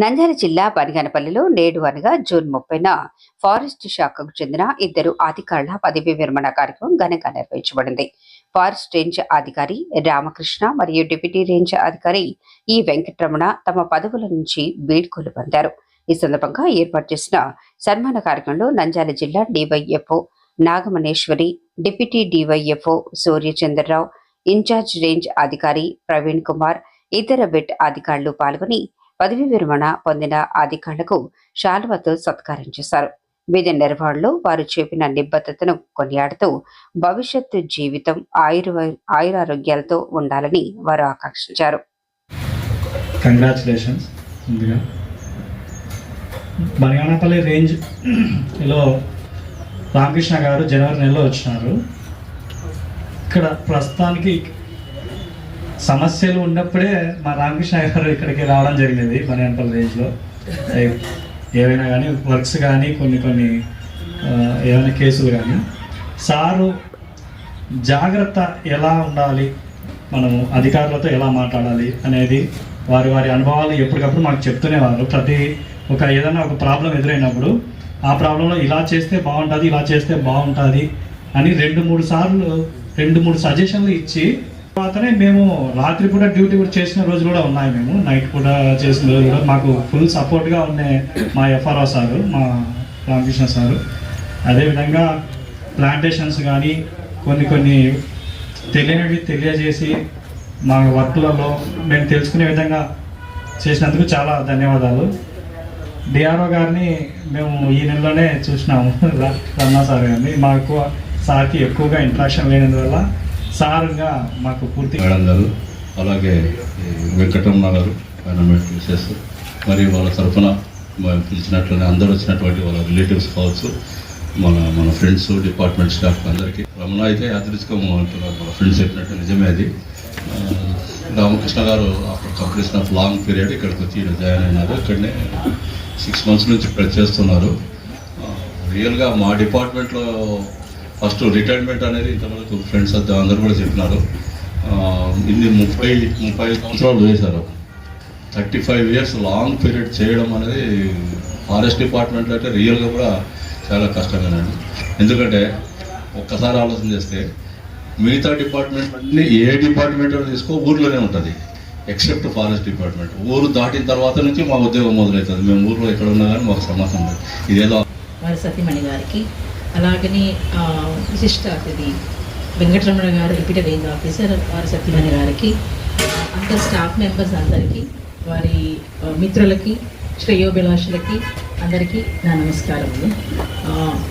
నంద్యాల జిల్లా బనిగనపల్లిలో నేడు అనగా జూన్ ముప్పైన ఫారెస్ట్ శాఖకు చెందిన ఇద్దరు అధికారుల పదవి విరమణ కార్యక్రమం ఘనంగా నిర్వహించబడింది. ఫారెస్ట్ రేంజ్ అధికారి రామకృష్ణ మరియు డిప్యూటీ రేంజ్ అధికారి ఈ వెంకటరమణ తమ పదవుల నుంచి వీడ్కోలు పొందారు ఈ సందర్భంగా ఏర్పాటు చేసిన సన్మాన కార్యక్రమంలో నంద్యాల జిల్లా DYFO Nagamaneswari deputy DYFO Suryachandrarao in charge range అధికారి ప్రవీణ్ కుమార్ ఇతర బిట్ అధికారులు పాల్గొని పదవి విరమణ పొందిన అధికారులకు శాలువతో సత్కారం చేశారు. విధి నిర్వహణలో వారు చూపిన నిబద్ధతను కొనియాడుతూ భవిష్యత్తు జీవితం ఆయుర్ ఆయురారోగ్యాలతో ఉండాలని వారు ఆకాంక్షించారు. కంగ్రాచులేషన్స్ ముందుగా బనగానపల్లి రేంజ్లో రామకృష్ణ గారు జనవరి నెలలో వచ్చినారు. ఇక్కడ ప్రస్తుతానికి సమస్యలు ఉన్నప్పుడే మా రామకృష్ణ గారు ఇక్కడికి రావడం జరిగింది బనగానపల్లి రేంజ్లో. ఏవైనా కానీ వర్క్స్ కానీ కొన్ని కొన్ని ఏమైనా కేసులు కానీ. సారు జాగ్రత్త ఎలా ఉండాలి? మనము అధికారులతో ఎలా మాట్లాడాలి అనేది వారి వారి అనుభవాలు ఎప్పటికప్పుడు మాకు చెప్తూనేవారు ప్రతి ఒక ఏదైనా ఒక ప్రాబ్లం ఎదురైనప్పుడు ఆ ప్రాబ్లంలో ఇలా చేస్తే బాగుంటుంది ఇలా చేస్తే బాగుంటుంది అని రెండు మూడు సార్లు రెండు మూడు సజెషన్లు ఇచ్చి తర్వాతనే మేము రాత్రి పూట డ్యూటీ కూడా చేసిన రోజు కూడా ఉన్నాయి మేము. నైట్ పూట చేసిన రోజులు కూడా మాకు ఫుల్ సపోర్ట్గా ఉండే మా ఎఫ్ఆర్ఓ సారు మా రామకృష్ణ సారు. అదేవిధంగా ప్లాంటేషన్స్ కానీ కొన్ని కొన్ని తెలియనివి తెలియజేసి మా వర్క్లలో మేము తెలుసుకునే విధంగా చేసినందుకు చాలా ధన్యవాదాలు. డిఆర్ఓ గారిని మేము ఈ నెలలోనే చూసినాము రన్నా సార్ గారిని. మాకు సార్కి ఎక్కువగా ఇంట్రాక్షన్ లేనందువల్ల సార్గా మాకు పూర్తి మేడం గారు అలాగే వెంకటమ్మ వెంకటరమణ గారు ఆయన మిసెస్ మరియు వాళ్ళ తరఫున మేము పిలిచినట్లనే అందరూ వచ్చినటువంటి వాళ్ళ రిలేటివ్స్ కావచ్చు మన మన ఫ్రెండ్స్ డిపార్ట్మెంట్ స్టాఫ్ అందరికీ. రమణ అయితే అదృష్టం మన ఫ్రెండ్స్ చెప్పినట్టు నిజమే అది. రామకృష్ణ గారు అక్కడ కంప్లీషన్ ఆఫ్ లాంగ్ పీరియడ్ ఇక్కడికి వచ్చి జాయిన్ అయినారు. ఇక్కడనే సిక్స్ మంత్స్ నుంచి ఇక్కడ చేస్తున్నారు రియల్గా మా డిపార్ట్మెంట్లో ఫస్ట్ రిటైర్మెంట్ అనేది ఇంతవరకు ఫ్రెండ్స్ అందరూ కూడా చెప్పినారు. ఇన్ని ముప్పై ముప్పై సంవత్సరాలు చేశారు. Thirty five years long period చేయడం అనేది ఫారెస్ట్ డిపార్ట్మెంట్లో అయితే రియల్గా కూడా చాలా కష్టమేనండి. ఎందుకంటే ఒక్కసారి ఆలోచన చేస్తే మిగతా డిపార్ట్మెంట్ అన్ని ఏ డిపార్ట్మెంట్ తీసుకో ఊర్లోనే ఉంటుంది. ఎక్సెప్ట్ ఫారెస్ట్ డిపార్ట్మెంట్ ఊరు దాటిన తర్వాత నుంచి మా ఉద్యోగం మొదలవుతుంది మేము ఊర్లో ఎక్కడ ఉన్నా కానీ మాకు సమాసం లేదు. ఇదేదో సతీమణి గారికి అలాగనే విశిష్ట అతిథి వెంకటరమణ గారు రిపీట్ రేంజ్ ఆఫీసర్ వారి సత్యమణి గారికి అంత స్టాఫ్ మెంబర్స్ అందరికీ వారి మిత్రులకి శ్రేయోభిలాషులకి అందరికీ నా నమస్కారములు.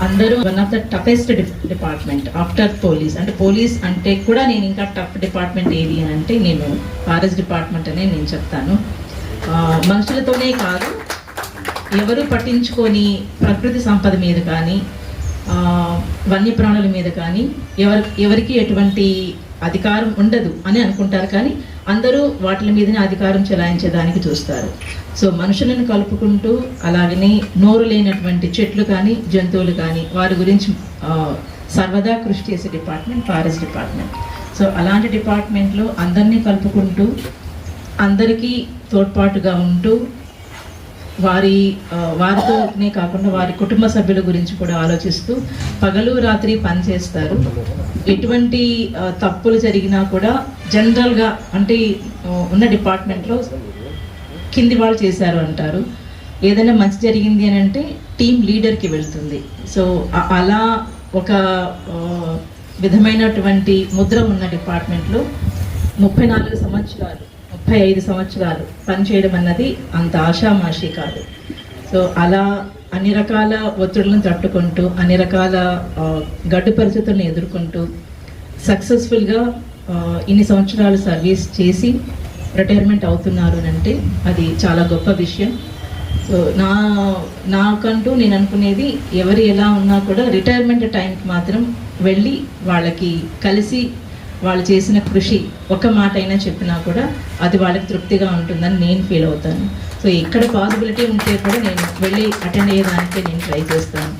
అందరూ one of the toughest department after police. అంటే పోలీస్ అంటే కూడా నేను ఇంకా టఫ్ డిపార్ట్మెంట్ ఏది అని అంటే నేను ఆర్ఎస్ డిపార్ట్మెంట్ అనే నేను చెప్తాను. మనుషులతోనే కాదు ఎవరు పట్టించుకొని ప్రకృతి సంపద మీద కానీ వన్యప్రాణుల మీద కానీ ఎవరి ఎవరికి ఎటువంటి అధికారం ఉండదు అని అనుకుంటారు కానీ అందరూ వాటి మీదనే అధికారం చెలాయించడానికి చూస్తారు. సో మనుషులను కలుపుకుంటూ అలాగనే నోరు లేనటువంటి చెట్లు కానీ జంతువులు కానీ వారి గురించి సర్వదా కృషి చేసే డిపార్ట్మెంట్ ఫారెస్ట్ డిపార్ట్మెంట్. సో అలాంటి డిపార్ట్మెంట్లో అందరినీ కలుపుకుంటూ అందరికీ తోడ్పాటుగా ఉంటూ వారి వారితోనే కాకుండా వారి కుటుంబ సభ్యుల గురించి కూడా ఆలోచిస్తూ పగలు రాత్రి పనిచేస్తారు ఎటువంటి తప్పులు జరిగినా కూడా జనరల్గా అంటే ఉన్న డిపార్ట్మెంట్లో కింది వాళ్ళు చేశారు అంటారు. ఏదైనా మంచి జరిగింది అని అంటే టీం లీడర్కి వెళ్తుంది. సో అలా ఒక విధమైనటువంటి ముద్ర ఉన్న డిపార్ట్మెంట్లో ముప్పై నాలుగు సంవత్సరాలు ముప్పై ఐదు సంవత్సరాలు పనిచేయడం అన్నది అంత ఆషామాషి కాదు. సో అలా అన్ని రకాల ఒత్తిడులను తట్టుకుంటూ అన్ని రకాల గడ్డు పరిస్థితులను ఎదుర్కొంటూ సక్సెస్ఫుల్గా ఇన్ని సంవత్సరాలు సర్వీస్ చేసి రిటైర్మెంట్ అవుతున్నారు అని అంటే అది చాలా గొప్ప విషయం. సో నా నాకంటూ నేను అనుకునేది ఎవరు ఎలా ఉన్నా కూడా రిటైర్మెంట్ టైంకి మాత్రం వెళ్ళి వాళ్ళకి కలిసి వాళ్ళు చేసిన కృషి ఒక మాట అయినా చెప్పినా కూడా అది వాళ్ళకి తృప్తిగా ఉంటుందని నేను ఫీల్ అవుతాను. సో ఎక్కడ పాసిబిలిటీ ఉంటే కూడా నేను వెళ్ళి అటెండ్ అయ్యేదానికే నేను ట్రై చేస్తాను.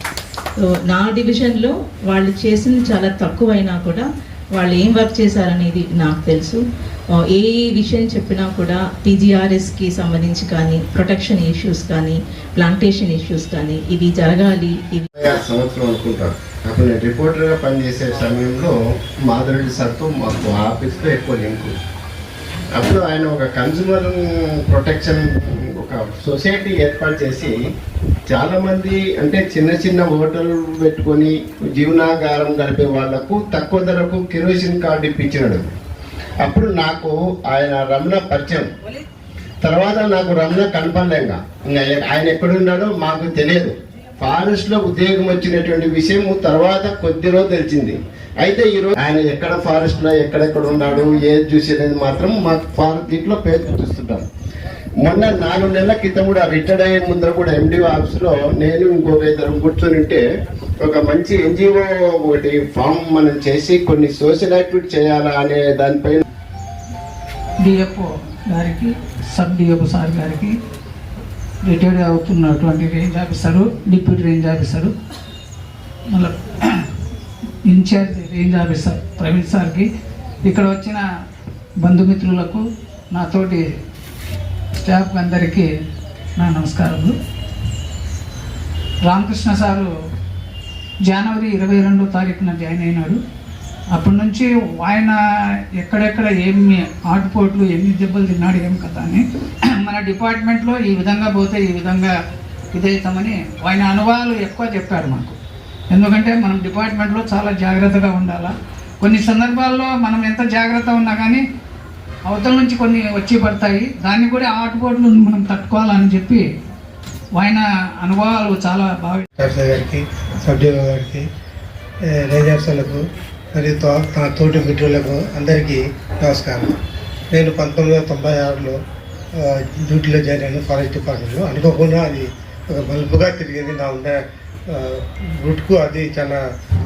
సో నా డివిజన్లో వాళ్ళు చేసింది చాలా తక్కువైనా కూడా వాళ్ళు ఏం వర్క్ చేశారనేది నాకు తెలుసు. Uh, ఏ విషయం చెప్పినా కూడా టీజీఆర్ఎస్కి సంబంధించి కానీ ప్రొటెక్షన్ ఇష్యూస్ కానీ ప్లాంటేషన్ ఇష్యూస్ కానీ ఇవి జరగాలి ఇవి సంవత్సరం అనుకుంటారు అప్పుడు నేను రిపోర్టర్గా పనిచేసే సమయంలో మాధురెడ్డి సార్తో మాకు ఆఫీస్లో ఎక్కువ లింకు అప్పుడు ఆయన ఒక కన్జ్యూమర్ ప్రొటెక్షన్ ఒక సొసైటీ ఏర్పాటు చేసి చాలామంది అంటే చిన్న చిన్న హోటల్ పెట్టుకొని జీవనాగారం గడిపే వాళ్ళకు తక్కువ ధరకు కిరోసిన్ కార్డు ఇప్పించినాడు. అప్పుడు నాకు ఆయన రమణ పరిచయం. తర్వాత నాకు రమణ కనపడలేక ఇంకా ఆయన ఎక్కడున్నాడో మాకు తెలియదు. ఫారెస్ట్లో ఉద్యోగం వచ్చినటువంటి విషయం తర్వాత కొద్ది రోజు తెలిసింది. అయితే ఈరోజు ఆయన ఎక్కడ ఫారెస్ట్లో ఎక్కడెక్కడ ఉన్నాడు ఏది చూసేది మాత్రం మాకు ఫారెస్ట్ దీంట్లో పేరు చూస్తుంటాం మొన్న నాలుగు నెలల క్రితం కూడా రిటైర్డ్ అయ్యే ముందర కూడా ఎండి ఆఫీస్లో నేను ఇంకొక ఇద్దరు కూర్చొని ఉంటే ఒక మంచి ఎన్జిఓ ఒకటి ఫామ్ మనం చేసి కొన్ని సోషల్ యాక్టివిటీ చేయాలా అనే దానిపైన డిఎఫ్ఓ గారికి సబ్ డిఎఫ్ఓ సార్ గారికి రిటైర్డ్ అవుతున్నటువంటి range officer deputy range officer మళ్ళీ in charge range officer Praveen సార్కి ఇక్కడ వచ్చిన బంధుమిత్రులకు నాతోటి స్టాఫ్ అందరికీ నా నమస్కారములు. రామకృష్ణ సారు జనవరి ఇరవై రెండో తారీఖున జాయిన్ అయినాడు. అప్పటి నుంచి ఆయన ఎక్కడెక్కడ ఏమి ఆటుపోట్లు ఎన్ని దెబ్బలు తిన్నాడు ఏం కథ అని మన డిపార్ట్మెంట్లో ఈ విధంగా పోతే ఈ విధంగా ఇదవుతామని ఆయన అనుభవాలు ఎక్కువ చెప్పారు మాకు. ఎందుకంటే మనం డిపార్ట్మెంట్లో చాలా జాగ్రత్తగా ఉండాలా. కొన్ని సందర్భాల్లో మనం ఎంత జాగ్రత్త ఉన్నా కానీ అవతల నుంచి కొన్ని వచ్చి పడతాయి. దాన్ని కూడా ఆ ఆటుపోట్లు మనం తట్టుకోవాలని చెప్పి ఆయన అనుభవాలు చాలా బాగా గారికి సభ్యుల గారికి రేజర్సులకు మరియు తో నా తోటి మిత్రులకు అందరికీ నమస్కారం. నేను పంతొమ్మిది వందల తొంభై ఆరులో డ్యూటీలో జాయిన్ అయ్యాను ఫారెస్ట్ డిపార్ట్మెంట్లో. అనుకోకుండా అది ఒక బల్బుగా తిరిగింది. నా ఉన్న రూట్కు అది చాలా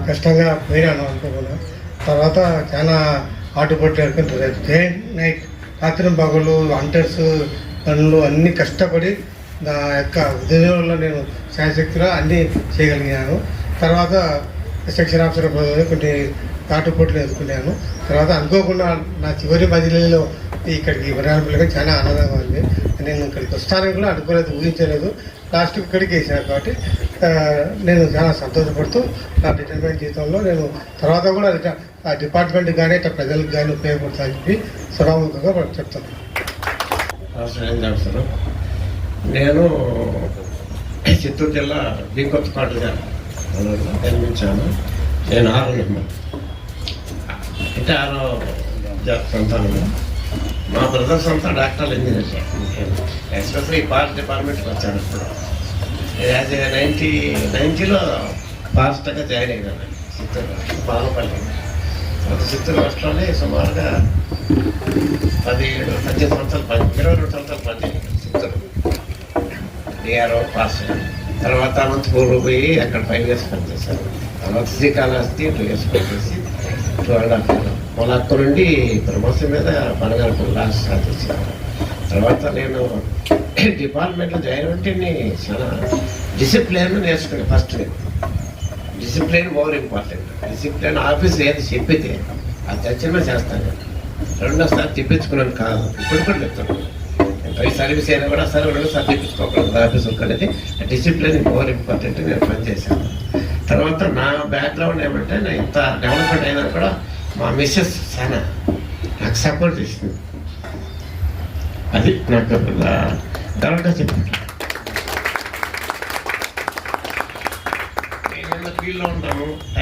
కష్టంగా పోయినాను అనుకోకుండా. తర్వాత చాలా ఆటుపట్టు డే నైట్ రాత్రి పగలు హంటర్స్ పనులు అన్నీ కష్టపడి నా యొక్క ఉద్యోగంలో నేను శాయశక్తిగా అన్నీ చేయగలిగాను. తర్వాత సెక్షన్ ఆఫీసర్ పదవిలో కొన్ని ఆటుపోట్లు ఎదుర్కొన్నాను తర్వాత అనుకోకుండా నా చివరి బదిలీలో ఇక్కడికి వరాలపల్లిగా చాలా ఆనందంగా ఉంది. నేను ఇక్కడికి వస్తానని కూడా అనుకోలేదు ఊహించలేదు. లాస్ట్ ఇక్కడికి వేసాను కాబట్టి నేను చాలా సంతోషపడుతూ నా రిటైర్మెంట్ జీవితంలో నేను తర్వాత కూడా ఆ డిపార్ట్మెంట్ కానీ ఇట్లా ప్రజలకు కానీ ఉపయోగపడతాయని చెప్పి సభాముఖంగా చెప్తాను రాష్ట్ర రేంజ్ ఆఫీసర్ నేను చిత్తూరు జిల్లా బీకొత్తపాటుగా కనిపించాను నేను ఆరు అంటే ఆరో సంతానము. మా బ్రదర్స్ అంతా డాక్టర్లు ఇంజనీర్స్. ఎస్పెషల్లీ పార్ట్ డిపార్ట్మెంట్కి వచ్చాను ఇప్పుడు. యాజ్ నైంటీ నైంటీలో ఫాస్ట్గా జాయిన్ అయినాను. చిత్తూరు బాలపల్లి. చిత్తూరు రాష్ట్రంలోనే సుమారుగా పదిహేడు పద్దెనిమిది సంవత్సరాలు ఇరవై రెండు సంవత్సరాలు పని చిత్తూరు. డిఆర్ఓ పాస్ తర్వాత అనంతపూర్ పోయి అక్కడ ఫైవ్ ఇయర్స్ పనిచేశాను తర్వాత శ్రీకాళహస్తి టూ ఇయర్స్ పనిచేసి టూ అండ్ హాఫ్ ఇయర్ మళ్ళీ నుండి ప్రమోషన్ మీద పనగారు లాస్ట్ స్టార్ట్ చేశాను తర్వాత నేను డిపార్ట్మెంట్లో జాయిన్ అంటే చాలా డిసిప్లిన్ నేర్చుకుని first discipline more important. Discipline office ఏది చెప్పితే అది తెచ్చిన చేస్తాను రెండోసారి తెప్పించుకున్నాను కాదు. ఇప్పుడు కూడా చెప్తాను అవి సర్వీస్ అయినా కూడా సర్వీస్ రెండోసారి ఆఫీస్ అనేది డిసిప్లిన్ మోర్ ఇంపార్టెంట్ నేను పనిచేశాను తర్వాత నా బ్యాక్గ్రౌండ్ ఏమంటే నేను ఇంత డెవలప్మెంట్ అయినా కూడా మా మిస్సెస్ చాలా నాకు సపోర్ట్ చేసింది. అది నాకు గర్వంగా చెప్పాను నేను ఫీల్డ్లో ఉన్నాము